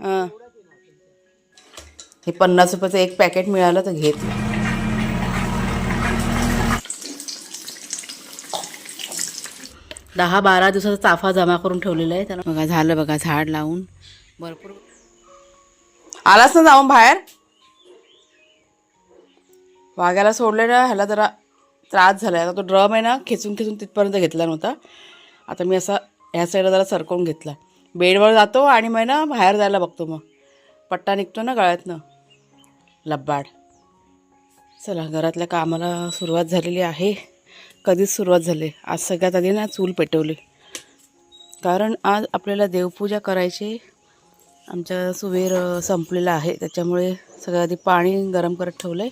हां. हे पन्नास रुपयाचं एक पॅकेट मिळालं तर घेत. दहा बारा दिवसाचा चाफा जमा करून ठेवलेला आहे. त्याला बघा झालं बघा झाड लावून भरपूर. आलास ना जाऊन बाहेर? वाघ्याला सोडले ना ह्याला जरा त्रास झाला आता तो ड्रम आहे ना खेचून खेचून तिथपर्यंत घेतला नव्हता. आता मी असा ह्या साईडला जरा सरकवून घेतला. बेडवर जातो आणि मग ना बाहेर जायला बघतो मग. पट्टा निघतो ना गळ्यातनं. लब्बाड. चला घरातल्या कामाला सुरुवात झालेली आहे. कधीच सुरुवात झाली. आज सगळ्यात आधी ना चूल पेटवली. कारण आज आपल्याला देवपूजा करायची आमच्या सुवेर संपलेला आहे. त्याच्यामुळे सगळ्यात आधी पाणी गरम करत ठेवलं आहे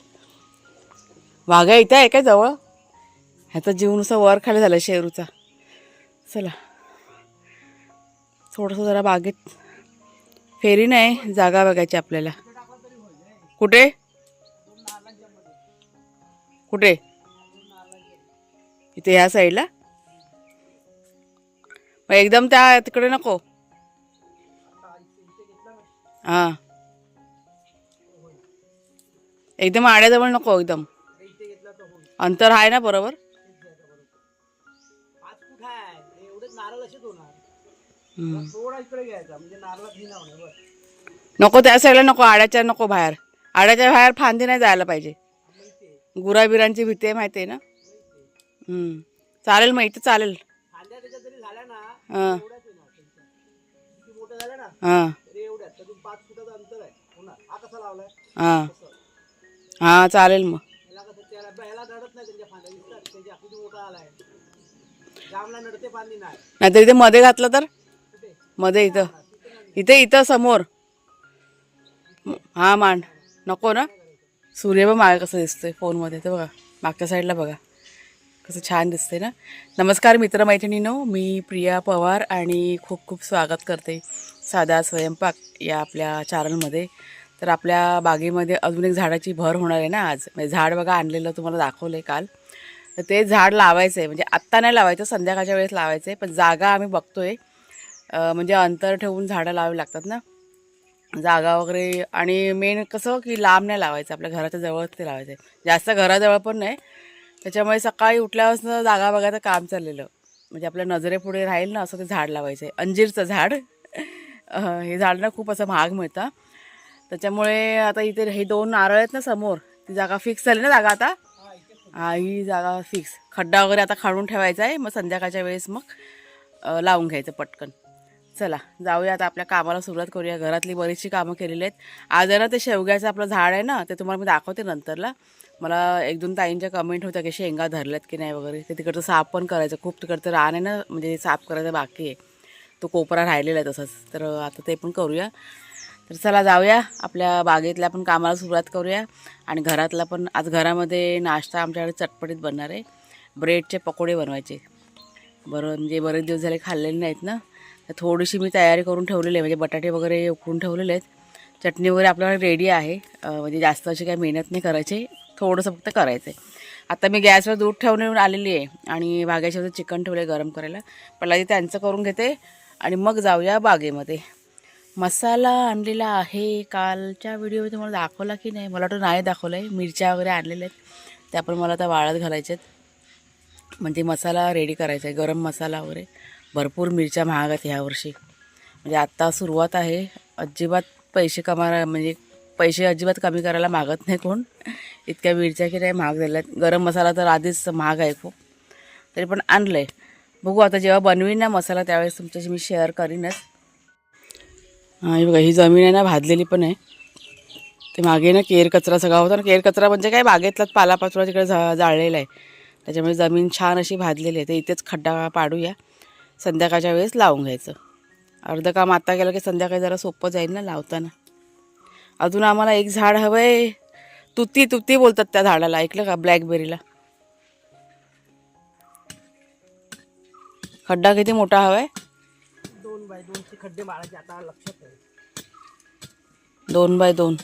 वाघ्या इथे आहे काय जवळ? ह्याचा जीवनुसा वर खाली झाला शेरूचा. चला. थोडंसं जरा बागेत फेरी नाही जागा बघायची आपल्याला. कुठे? कुठे? इथे ह्या साईडला मग एकदम त्या तिकडे नको. हां. एकदम आड्याजवळ नको एकदम. अंतर आहे ना बरोबर? थोडा इकडे घ्यायचा म्हणजे नारळात नको त्या साईडला नको आड्याच्या नको बाहेर. आड्याच्या बाहेर फांदी नाही जायला पाहिजे. गुराबिरांची भीती आहे माहिती आहे ना? हम्म. चालेल मग इथं चालेल. हां. हां. हा हां चालेल मग. नाहीतर इथे मध्ये घातलं तर? मध्ये इथं. इथे इथं समोर. हां मांड. नको ना. सूर्य पण मागे कसं दिसतोय फोनमध्ये. तर बघा. मागच्या साईडला बघा. कसं छान दिसते ना. नमस्कार मित्रमैत्रिणीनो. मी प्रिया पवार आणि खूप खूप स्वागत करते. साधा स्वयंपाक या आपल्या चॅनलमध्ये तर आपल्या बागेमध्ये अजून एक झाडाची भर होणार आहे ना आज. म्हणजे झाड बघा आणलेलं तुम्हाला दाखवलं आहे काल. तर ते झाड लावायचं आहे म्हणजे आत्ता नाही लावायचं संध्याकाळच्या वेळेस लावायचं आहे पण जागा आम्ही बघतोय. आहे म्हणजे अंतर ठेवून झाडं लावावी लागतात ना. जागा वगैरे आणि मेन कसं की लांब नाही लावायचं आपल्या घराच्या जवळच ते लावायचं. आहे जास्त घराजवळ पण नाही. त्याच्यामुळे सकाळी उठल्यापासून जागा बघायचं काम चाललेलं. म्हणजे आपल्या नजरेपुढे राहील ना असं ते झाड लावायचं आहे अंजीरचं झाड. हे झाड ना खूप असं महाग मिळतं. त्याच्यामुळे आता इथे हे दोन नारळ आहेत ना समोर ती जागा फिक्स झाली ना जागा आता? हा ही जागा फिक्स खड्डा वगैरे आता खाणून ठेवायचा आहे मग संध्याकाळच्या वेळेस मग लावून घ्यायचं पटकन. चला जाऊया आता आपल्या कामाला सुरुवात करूया. घरातली बरीचशी कामं केलेली आहेत. आज आहे ना ते शेवग्याचं आपलं झाड आहे ना ते तुम्हाला मी दाखवते नंतरला. मला एक दोन ताईंच्या कमेंट होत्या की शेंगा धरल्यात की नाही वगैरे. ते तिकडचं साफ पण करायचं. खूप तिकडचं रान आहे ना म्हणजे साफ करायचं बाकी आहे. तो कोपरा राहिलेला आहे तसंच. तर आता ते पण करूया. तर चला जाऊया. आपल्या बागेतल्या पण कामाला सुरुवात करूया. आणि घरातला पण आज घरामध्ये नाश्ता आमच्याकडे चटपटीत बनणार आहे. ब्रेडचे पकोडे बनवायचे. बरं म्हणजे बरेच दिवस झाले खाल्लेले नाहीत ना. थोडीशी मी तयारी करून ठेवलेली आहे. म्हणजे बटाटे वगैरे उकडून ठेवलेले आहेत. चटणी वगैरे आपल्याकडे रेडी आहे. म्हणजे जास्त अशी काही मेहनत नाही करायची. थोडंसं फक्त करायचं आहे आता मी गॅसवर दूध ठेवून येऊन आलेली आहे. आणि बागेच्या चिकन ठेवले गरम करायला. पहिला आधी त्यांचं करून घेते. आणि मग जाऊया बागेमध्ये. मसाला आणलेला आहे. कालच्या व्हिडिओमध्ये तुम्हाला दाखवला की नाही? मला वाटतं नाही दाखवलं आहे मिरच्या वगैरे आणलेल्या आहेत. त्या पण मला आता वाळत घालायच्या आहेत. म्हणजे मसाला रेडी करायचा आहे गरम मसाला वगैरे. भरपूर मिरच्या महाग आहेत ह्यावर्षी म्हणजे आत्ता सुरुवात आहे अजिबात पैसे कमा म्हणजे पैसे अजिबात कमी करायला मागत नाही कोण. इतक्या मिरच्या की नाही महाग झाल्या आहेत गरम मसाला तर आधीच महाग आहे खूप. तरी पण आणलं आहे बघू आता जेव्हा बनवीन ना मसाला त्यावेळेस तुमच्याशी मी शेअर करीनच. हे बघा ही जमीन आहे ना भाजलेली पण आहे. ते मागे ना केर कचरा सगळा होता ना. केर कचरा म्हणजे काय? बागेतलाच पालापाचोळा तिकडे झा जाळलेला आहे. त्याच्यामुळे जमीन छान अशी भाजलेली आहे. तर इथेच खड्डा पाडूया. संध्याकाळच्या वेळेस लावून घ्यायचं. अर्धं काम आता केलं की संध्याकाळी जरा सोपं जाईल ना लावताना. अजून आम्हाला एक झाड हवं आहे तुती तुती बोलतात त्या झाडाला. ऐकलं का? ब्लॅकबेरीला. खड्डा किती मोठा हवा आहे दोन बाय दोनचे खड्डे मारायचे आता लक्षात आहे दोन बाय दोन.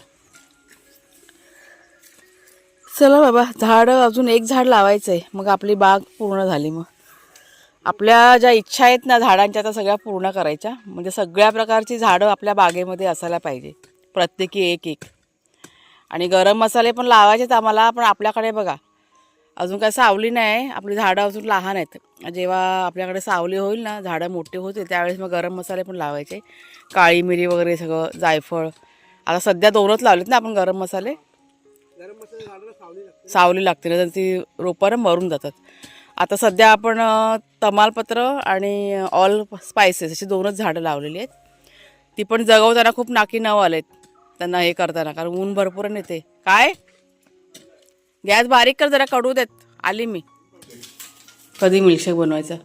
चला बाबा झाड अजून एक झाड लावायचं आहे मग आपली बाग पूर्ण झाली मग. आपल्या ज्या इच्छा आहेत ना झाडांच्या त्या सगळ्या पूर्ण करायच्या. म्हणजे सगळ्या प्रकारची झाडं आपल्या बागेमध्ये असायला पाहिजे. प्रत्येकी एक एक. आणि गरम मसाले पण लावायचेत आम्हाला पण आपल्याकडे बघा अजून काय सावली नाही. आपली झाडं अजून लहान आहेत. जेव्हा आपल्याकडे सावली होईल ना झाडं मोठी होतील त्यावेळेस मग गरम मसाले पण लावायचे. काळी मिरी वगैरे सगळं जायफळ. आता सध्या दोनच लावलेत ना आपण गरम मसाले. गरम मसाला सावली लागते. ना तर ती रोपं ना मरून जातात. आता सध्या आपण तमालपत्र आणि ऑल स्पायसेस अशी दोनच झाडं लावलेली आहेत. ती पण जगवताना खूप नाकी नऊ आलेत त्यांना हे करताना कारण ऊन भरपूर नेते काय? गॅस बारीक कर जरा कडू देत. आली मी. कधी मिल्कशेक बनवायचा?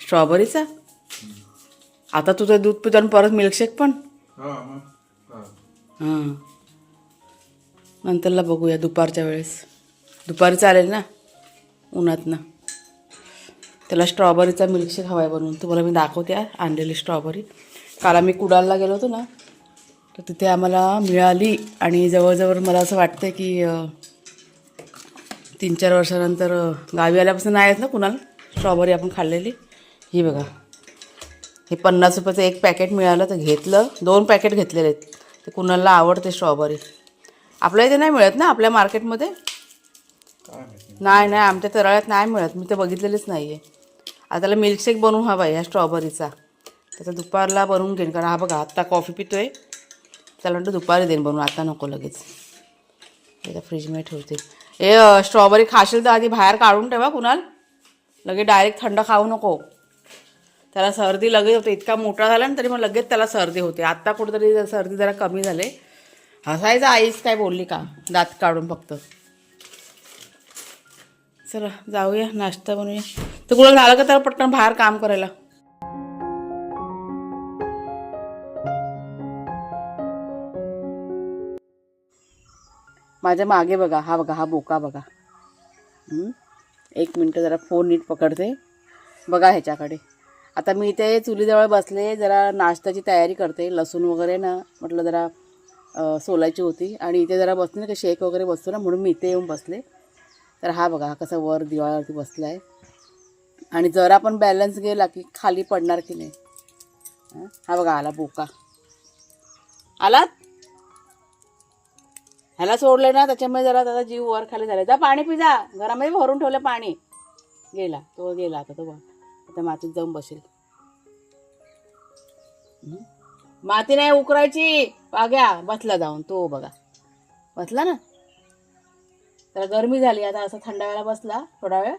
स्ट्रॉबेरीचा आता तुझं दूध पितो आणि परत मिल्कशेक पण? हां. नंतरला बघूया दुपारच्या वेळेस. दुपारी चालेल ना? उन्हातनं. त्याला स्ट्रॉबेरीचा मिल्कशेक हवा आहे बनवून तुम्हाला मी दाखवते आणलेली स्ट्रॉबेरी काल आम्ही कुडालला गेलो होतो ना तर तिथे आम्हाला मिळाली आणि जवळजवळ मला असं वाटतं की तीन चार वर्षानंतर गावी आल्यापासून नाही आहेत ना कुणाला? स्ट्रॉबेरी आपण खाल्लेली. ही बघा. हे पन्नास रुपयाचं एक पॅकेट मिळालं तर घेतलं. दोन पॅकेट घेतलेले आहेत. ते कुणाला आवडते स्ट्रॉबेरी आपल्या इथे नाही मिळत ना आपल्या मार्केटमध्ये नाही नाही आमच्या तराळ्यात नाही मिळत. मी तर बघितलेलेच नाही आहे आता त्याला मिल्कशेक बनवून हवा आहे ह्या स्ट्रॉबेरीचा त्याचा दुपारला बनवून घेईन कारण हा बघा आत्ता कॉफी पितो आहे त्याला म्हणतो दुपारी देईन बनवून आता नको लगेच. एकदा फ्रीजमध्ये ठेवते. ए स्ट्रॉबेरी खाशील तर आधी बाहेर काढून ठेवा कुणाल. लगेच डायरेक्ट थंड खाऊ नको. त्याला सर्दी लगेच होते इतका मोठा झाला ना तरी मग लगेच त्याला सर्दी होते. आत्ता कुठेतरी सर्दी जरा कमी झाले. हसायचं आईच काय बोलली का? दात काढून फक्त. चला जाऊया नाश्ता बनवूया. तर कुठं झालं का त्याला पटकन बाहेर काम करायला? माझ्या मागे बघा हा बघा हा बोका बघा. एक मिनटं जरा फोन नीट पकडते. बघा ह्याच्याकडे. आता मी इथे चुलीजवळ बसले जरा नाश्त्याची तयारी करते. लसूण वगैरे ना म्हटलं जरा सोलायची होती. आणि इथे जरा बसते ना शेक वगैरे बसतो ना म्हणून मी इथे येऊन बसले. तर हा बघा हा कसा वर दिवाळावरती बसला आहे आणि जरा पण बॅलन्स गेला की खाली पडणार की नाही. हा बघा आला बोका. आलात? ह्याला सोडलं ना त्याच्यामुळे जरा त्याचा जीव वर खाली झाला जा पाणी पिजा घरामध्ये भरून ठेवलं पाणी. गेला तो गेला आता तो बघा. आता मातीत जाऊन बसेल. माती नाही उकरायची. पाग्या बसला जाऊन तो बघा. बसला ना? त्याला गरमी झाली आता असं थंडा वेळा बसला थोडा वेळ.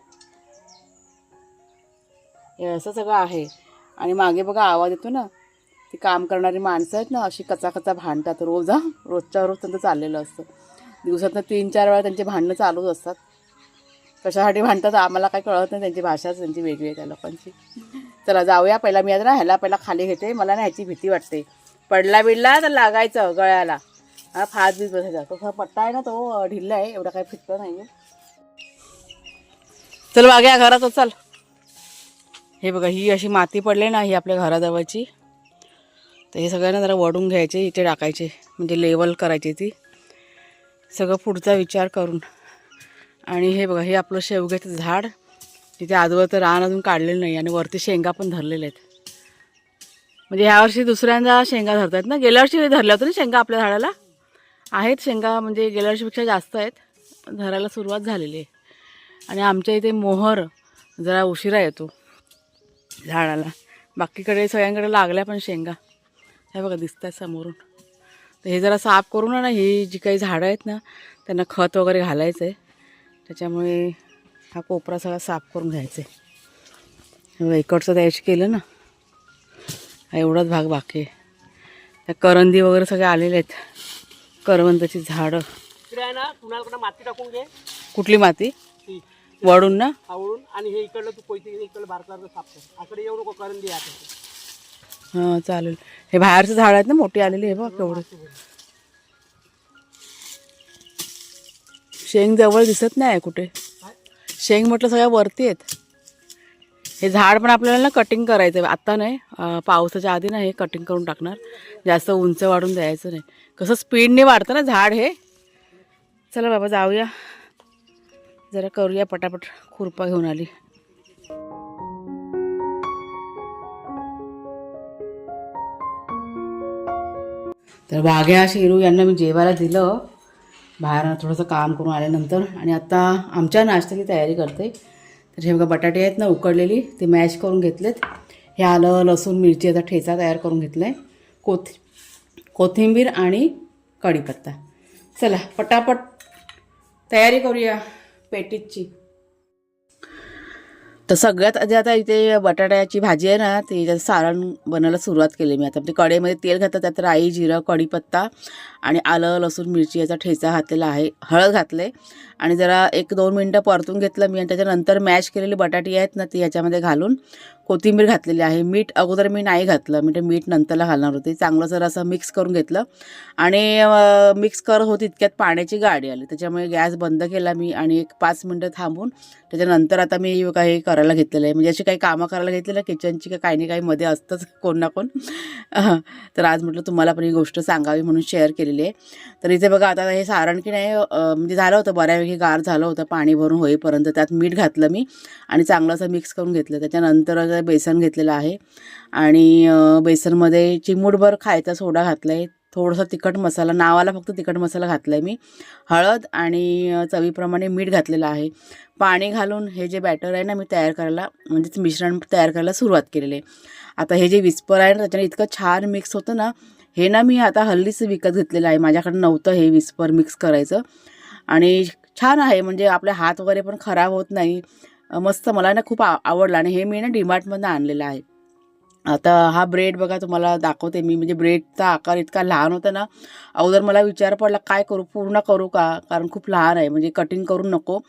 हे असं सगळं आहे. आणि मागे बघा आवाज येतो ना ती काम करणारी माणसं आहेत ना अशी कचा कचा भांडतात रोज हा. रोजच्या रोज त्यांचं चाललेलं असतं. दिवसातनं तीन चार वेळा त्यांची भांडणं चालूच असतात. कशासाठी भांडतात आम्हाला काही कळत नाही त्यांची भाषाच त्यांची वेगळी आहे त्या लोकांची. चला जाऊया पहिला मी आता ना ह्याला पहिला खाली घेते मला ना ह्याची भीती वाटते. पडला बिडला तर लागायचं गळ्याला. हा फास बीज बसायचा तो पट्टा आहे ना तो ढिल्ला आहे एवढा काही फिटत नाही आहे चल वाग्या घरात चल. हे बघा ही अशी माती पडली ना ही आपल्या घराजवळची. तर हे सगळ्यांना जरा वडून घ्यायचे इथे टाकायचे म्हणजे लेवल करायची ती. सगळं पुढचा विचार करून. आणि हे बघा हे आपलं शेवग्याचं झाड तिथे आजवर तर रान अजून काढलेलं नाही आणि वरती शेंगा पण धरलेले आहेत. म्हणजे यावर्षी दुसऱ्यांदा शेंगा धरतात ना? गेल्या वर्षी धरल्या होत्या ना शेंगा आपल्या झाडाला? आहेत शेंगा म्हणजे गेल्या वर्षीपेक्षा जास्त आहेत. पण धरायला सुरुवात झालेली आहे. आणि आमच्या इथे मोहर जरा उशिरा येतो झाडाला. बाकीकडे सगळ्यांकडे लागल्या पण शेंगा. हे बघा दिसत आहेत समोरून. तर हे जरा साफ करून ना ही जी काही झाडं आहेत ना त्यांना खत वगैरे घालायचं आहे त्याच्यामुळे हा कोपरा सगळा साफ करून घ्यायचा आहे इकडचं द्यायचं केलं ना. हा एवढाच भाग बाकी आहे. त्या करंदी वगैरे सगळे आलेले आहेत. करवंदाची झाडं. आहे माती टाकून घे. कुठली माती? ती. वडून ना? आवळून आणि हे इकडलं तू कोयती इकडलं भारताचं साफ आकडे येऊ नको कारण दे आता. हां चालेल. हे बाहेरचं झाड आहेत ना मोठी आलेली हे बघ केवढे शेंग जवळ दिसत नाही कुठे. शेंग म्हटलं सगळ्या वरती आहेत. हे झाड पण आपल्याला ना कटिंग करायचं आहे आत्ता नाही पावसाच्या आधी ना हे कटिंग करून टाकणार. जास्त उंच वाढून द्यायचं नाही. कसं स्पीडने वाढतं ना झाड हे. चला बाबा जाऊया. जरा करूया पटापट खुरपा घेऊन आली. तर वाघ्या शेरू यांना मी जेवायला दिलं. बाहेर थोडंसं काम करून आल्यानंतर. आणि आता आमच्या नाश्त्याची तयारी करते. तर हे बघा बटाटे आहेत ना उकडलेली ते मॅश करून घेतलेत. हे आलं लसूण मिरची आता ठेचा तयार करून घेतला आहे कोथ कोथिंबीर आणि कढीपत्ता. चला पटापट तयारी करूया पेटीची. तर सगळ्यात आधी आता इथे बटाट्याची भाजी आहे ना ती सारण बनवायला सुरुवात केली मी. आता ते कढईमध्ये तेल घातलं त्यात राई जिरं कढीपत्ता आणि आलं लसूण मिरची याचा ठेचा घातलेला आहे. हळद घातले. आणि जरा एक दोन मिनटं परतून घेतलं मी आणि त्याच्यानंतर मॅश केलेली बटाटी आहेत ना ती ह्याच्यामध्ये घालून कोथिंबीर घातलेली आहे. मीठ अगोदर मी नाही घातलं. मी ते मीठ नंतरला घालणार होते. चांगलं जर असं मिक्स करून घेतलं. आणि मिक्स करत होती इतक्यात पाण्याची गाडी आली. त्याच्यामुळे गॅस बंद केला मी आणि एक पाच मिनटं थांबून त्याच्यानंतर आता मी काही करायला घेतलेलं आहे. म्हणजे अशी काही कामं करायला घेतलेलं किचनची का काही ना काही मध्ये असतंच कोण ना कोण. तर आज म्हटलं तुम्हाला पण ही गोष्ट सांगावी म्हणून शेअर केलेली आहे. तर इथे बघा आता हे सारण की नाही म्हणजे झालं होतं बऱ्यापैकी गार झालं होतं पाणी भरून होईपर्यंत. त्यात मीठ घातलं मी आणि चांगलं असं मिक्स करून घेतलं. त्याच्यानंतर बेसन घेतलेलं आहे आणि बेसनमध्ये चिमूटभर खायचा सोडा घातला आहे थोडंसं तिखट मसाला नावाला फक्त तिखट मसाला घातला आहे मी. हळद आणि चवीप्रमाणे मीठ घातलेलं आहे. पाणी घालून हे जे बॅटर आहे ना मी तयार करायला म्हणजेच मिश्रण तयार करायला सुरुवात केलेली आहे. आता हे जे विस्पर आहे ना त्याच्याने इतकं छान मिक्स होतं ना हे ना मी आता हल्लीच विकत घेतलेलं आहे. माझ्याकडे नव्हतं हे विस्पर मिक्स करायचं. आणि छान आहे. म्हणजे आपले हात वगैरे पण खराब होत नाही. मस्त मला ना खूप आ आवडलं. आणि हे मी ना डीमार्टमधनं आणलेलं आहे. आता हा ब्रेड बघा तुम्हाला दाखवते मी. म्हणजे ब्रेडचा आकार इतका लहान होता ना अगोदर मला विचार पडला काय करू? पूर्ण करू का? कारण खूप लहान आहे. म्हणजे कटिंग करून नको.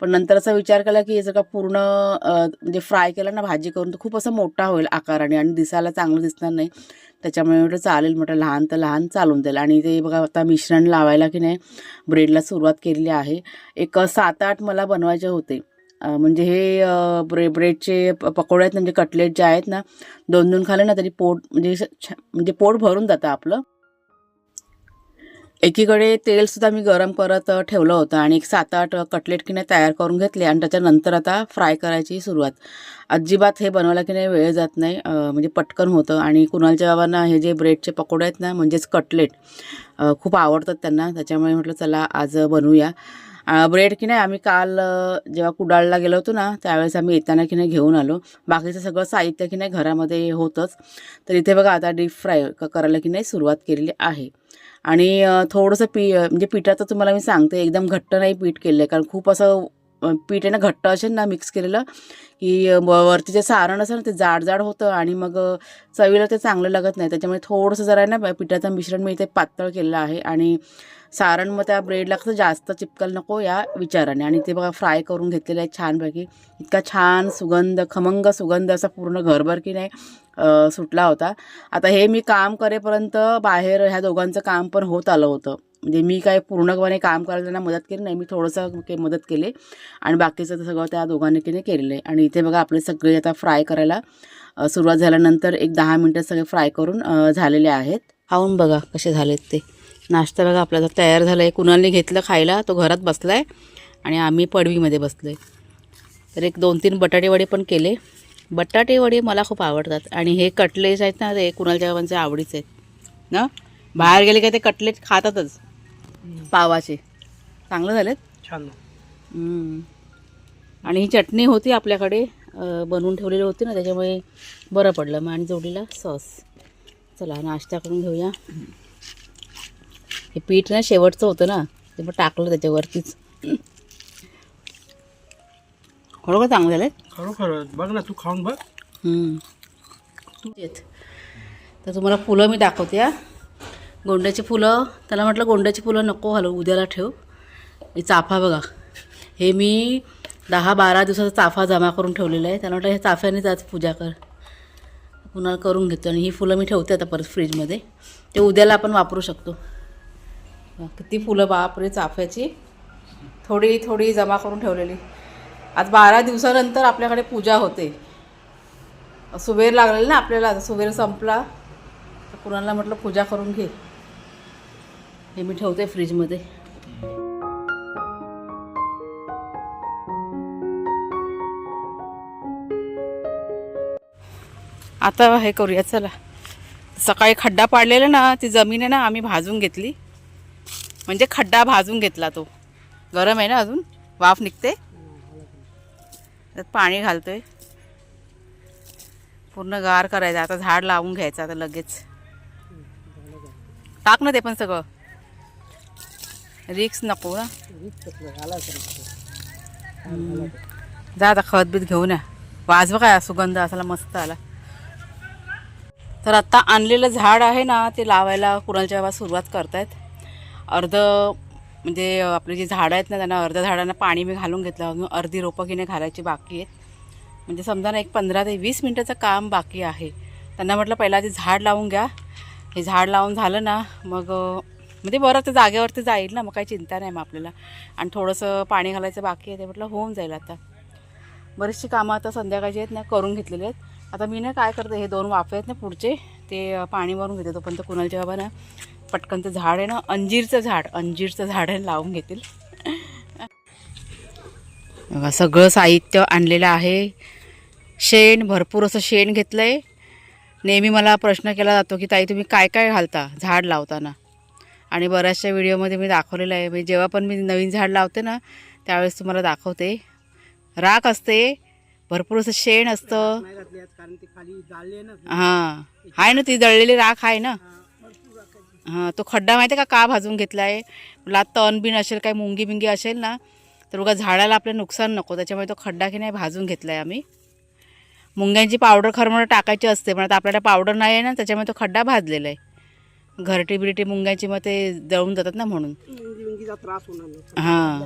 पण नंतर असा विचार केला की जर का पूर्ण म्हणजे फ्राय केला ना भाजी करून तर खूप असा मोठा होईल आकाराने आणि दिसायला चांगलं दिसणार नाही. त्याच्यामुळे म्हटलं चालेल. म्हटलं लहान तर लहान चालून जाईल आणि ते बघा आता मिश्रण लावायला की नाही ब्रेडला सुरुवात केलेली आहे. एक सात आठ मला बनवायचे होते. म्हणजे हे ब्रे ब्रेडचे प- पकोडे आहेत ना, म्हणजे कटलेट जे आहेत ना दोन दोन खाले ना तरी पोट म्हणजे म्हणजे पोट भरून जातं आपलं. एकीकडे तेलसुद्धा मी गरम करत ठेवलं होतं आणि एक सात आठ कटलेट की नाही तयार करून घेतले आणि त्याच्यानंतर आता फ्राय करायची सुरुवात. अजिबात हे बनवायला की नाही वेळ जात नाही म्हणजे पटकन होतं आणि कुणालच्या बाबांना हे जे ब्रेडचे पकोडे आहेत ना म्हणजेच कटलेट खूप आवडतात त्यांना. त्याच्यामुळे म्हटलं चला आज बनवूया. ब्रेड की नाही आम्ही काल जेव्हा कुडाळला गेलो होतो ना त्यावेळेस आम्ही येताना की नाही घेऊन आलो. बाकीचं सगळं साहित्य की नाही घरामध्ये होतंच. तर इथे बघा आता डीप फ्राय करायला की नाही सुरुवात केलेली आहे. आणि थोडंसं पी म्हणजे पिठाचं तुम्हाला मी सांगते एकदम घट्ट नाही पीठ केलं आहे कारण खूप असं पीठ आहे ना घट्ट असेल ना मिक्स केलेलं की व- वरती जे सारण असेल ना ते जाड जाड होतं आणि मग चवीला ते चांगलं लागत नाही. त्याच्यामुळे थोडंसं जरा आहे ना पिठाचं मिश्रण मी इथे पातळ केलेलं आहे आणि सारण मग त्या ब्रेडला कसं जास्त चिपकल नको या विचाराने. आणि ते बघा फ्राय करून घेतलेलं आहे छानपैकी. इतका छान सुगंध खमंग सुगंध असा पूर्ण घरभर की नाही सुटला होता. आता हे मी काम करेपर्यंत बाहेर ह्या दोघांचं काम पण होत आलं होतं. म्हणजे मी काय पूर्णपणे काम करायला त्यांना मदत केली नाही मी थोडंसं के मदत केले. आणि बाकीचं तर सगळं त्या दोघांनी की नाही केलेलं आहे. आणि इथे बघा आपले सगळे आता फ्राय करायला सुरुवात झाल्यानंतर एक दहा मिनटं सगळे फ्राय करून झालेले आहेत. खाऊन बघा कसे झालेत ते. नाश्ता बघा आपला तयार झाला आहे. कुणालने घेतलं खायला तो घरात बसला आहे आणि आम्ही पडवीमध्ये बसलो आहे तर एक दोन तीन बटाटेवडे पण केले. बटाटेवडे मला खूप आवडतात. आणि हे कटलेट आहेत ना ते कुणालच्या बाबांचे आवडीचे आहेत. ना? बाहेर गेले काय ते कटलेट खातातच. पावाचे. चांगलं झालेत छान. आणि ही चटणी होती आपल्याकडे बनवून ठेवलेली होती ना त्याच्यामुळे बरं पडलं. मग आणि जोडीला सॉस. चला नाश्ता करून घेऊया. हे पीठ ना शेवटचं होतं ना ते मग टाकलं त्याच्यावरतीच. खरोखर चांगलं झालं खरोखर बघ ना तू खाऊन बघ. तर तुम्हाला फुलं मी दाखवते गोंड्याची फुलं त्याला म्हटलं गोंड्याची फुलं नको घालू उद्याला ठेव. ही चाफा बघा. हे मी दहा बारा दिवसाचा चाफा जमा करून ठेवलेला आहे. त्याला म्हटलं हे चाफ्यानेच आज पूजा कर. पुन्हा करून घेतो आणि ही फुलं मी ठेवते आता परत फ्रीजमध्ये. ते उद्याला आपण वापरू शकतो. किती फुलं बापरे चाफ्याची. थोडी थोडी जमा करून ठेवलेली. आज बारा दिवसानंतर आपल्याकडे पूजा होते. सुबेर लागलेला ना आपल्याला आता सुबेर संपला. तर कुणाला म्हटलं पूजा करून घे. हे मी ठेवते फ्रीजमध्ये. आता हे करूया चला. सकाळी खड्डा पाडलेला ना ती जमीन आहे ना आम्ही भाजून घेतली. म्हणजे खड्डा भाजून घेतला तो. गरम आहे ना अजून? वाफ निघते? त्यात पाणी घालतोय. पूर्ण गार करायचं. आता झाड लावून घ्यायचं आता लगेच. टाक ना ते पण सगळं. रिक्स नको ना जा आता खत बीत घेऊन या. वाजवा काय सुगंध? असाला मस्त आला. तर आत्ता आणलेलं झाड आहे ना ते लावायला कुणाच्या बाबा सुरुवात करतायत. अर्ध म्हणजे आपले जे झाडं आहेत ना त्यांना अर्ध्या झाडांना पाणी मी घालून घेतलं. अजून अर्धी रोपं घेणे घालायची बाकी आहेत. म्हणजे समजा ना एक पंधरा ते वीस मिनटाचं काम बाकी आहे. त्यांना म्हटलं पहिला ते झाड लावून घ्या. हे झाड लावून झालं ना मग मग म्हणजे बरं ते जागेवरती जाईल ना मग काही चिंता नाही मग आपल्याला. आणि थोडंसं पाणी घालायचं बाकी आहे ते म्हटलं होऊन जाईल आता. बरीचशी कामं आता संध्याकाळची आहेत ना करून घेतलेली आहेत. आता मी ना काय करते हे दोन वाफे आहेत ना पुढचे ते पाणी मारून घेते तोपर्यंत कुणालच्या बाबा ना पटकन ते झाड आहे ना अंजीरचं झाड अंजीरचं झाड आहे लावून घेतील. सगळं साहित्य आणलेलं आहे. शेण भरपूर असं शेण घेतलं आहे नेहमी मला प्रश्न केला जातो की ताई तुम्ही काय काय घालता? झाड लावताना. आणि बऱ्याचशा व्हिडिओमध्ये मी दाखवलेलं आहे. म्हणजे जेव्हा पण मी नवीन झाड लावते ना त्यावेळेस तुम्हाला दाखवते. राख असते भरपूर असं शेण असतं. हां. आहे ना ती दळलेली राख आहे ना? हां तो खड्डा माहिती आहे का का भाजून घेतला आहे ला तण बिन असेल काही मुंगी बिंगी असेल ना तर उगा झाडाला आपलं नुकसान नको. त्याच्यामुळे तो खड्डा की नाही भाजून घेतला आहे आम्ही. मुंग्यांची पावडर खरं म्हणून टाकायची असते पण आता आपल्याला पावडर नाही आहे ना त्याच्यामुळे तो खड्डा भाजलेला आहे. घरटी बिरटी मुंग्यांची मग ते जळून जातात ना म्हणून. त्रास होणार हां.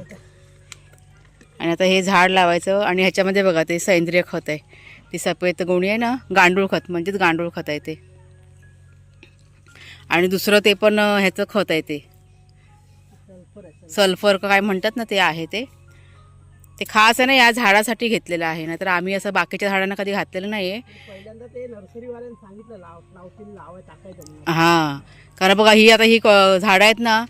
आणि आता हे झाड लावायचं आणि ह्याच्यामध्ये बघा ते सेंद्रिय खत आहे. ती सफेद गोणी आहे ना गांडूळ खत म्हणजेच गांडूळ खत आहे ते. आणि दुसरं ते पण ह्याचं खत आहे ते. सल्फर काय म्हणतात ना ते आहे ते. ते खास आहे ना या झाडासाठी घेतलेलं आहे. ना तर आम्ही असं बाकीच्या झाडांना कधी घातलेलं नाही आहे हां. कारण बघा ही आता ही क- झाडं आहेत ना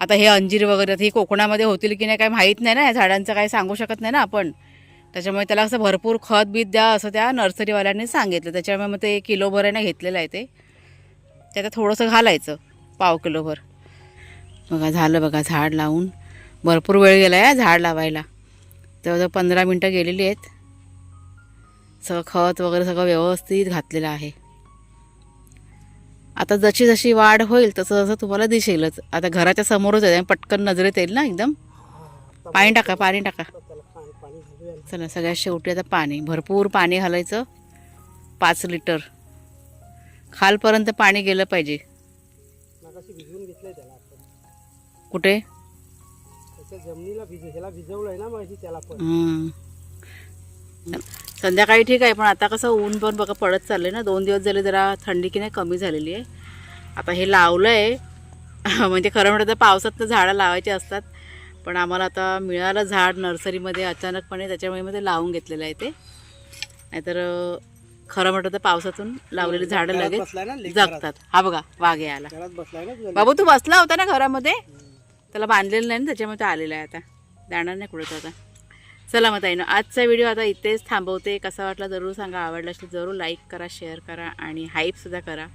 आता हे अंजीर वगैरे ही कोकणामध्ये होतील की नाही काही माहीत नाही ना या झाडांचं काही सांगू शकत नाही ना आपण. त्याच्यामुळे त्याला असं भरपूर खत बीत द्या असं त्या नर्सरीवाल्यांनी सांगितलं. त्याच्यामुळे मग ते किलोभर आहे ना घेतलेलं आहे ते. ते आता थोडंसं घालायचं पाव किलोभर बघा झालं बघा झाड लावून. भरपूर वेळ गेला आहे झाड लावायला. जवळजवळ पंधरा मिनटं गेलेली आहेत. सगळं खत वगैरे सगळं व्यवस्थित घातलेलं आहे. आता जशी जशी वाढ होईल तसं तसं तुम्हाला दिसेलच. आता घराच्या समोरच आहे पटकन नजरेत येईल ना एकदम? पाणी टाका पाणी टाका. चला सगळ्यात शेवटी आता पाणी. भरपूर पाणी घालायचं. पाच लिटर. खालपर्यंत पाणी गेलं पाहिजे. कुठे? जमिनीला भिज ह्याला भिजवलंय ना मग त्याला पण. संध्याकाळी ठीक आहे पण आता कसं ऊन पण बघा पडत चाललंय ना. दोन दिवस झाले जरा थंडी की नाही कमी झालेली आहे. आता हे लावलं आहे म्हणजे खरं म्हणतं तर पावसात तर झाडं लावायची असतात पण आम्हाला आता मिळालं झाड नर्सरीमध्ये अचानकपणे त्याच्यामुळे मग ते लावून घेतलेलं आहे ते. नाहीतर खरं म्हटलं तर पावसातून लावलेली झाडं घरात लगेच. जगतात. हा बघा वाघ आला बाबू तू बसला होता ना घरामध्ये? त्याला बांधलेलं नाही ना त्याच्यामुळे तो आलेला आहे आता. जाणार नाही कुठं तो आता. चला मग ताईनं आजचा व्हिडिओ आता इथेच थांबवते. कसा वाटला जरूर सांगा आवडला असेल जरूर लाईक करा शेअर करा आणि हाईपसुद्धा करा.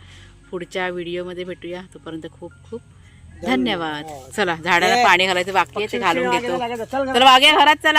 पुढच्या व्हिडिओमध्ये भेटूया. तोपर्यंत खूप खूप धन्यवाद. चला झाडाला पाणी घालायचं बाकी ते घालून घेतो. चल वाघ्या घरात. चल.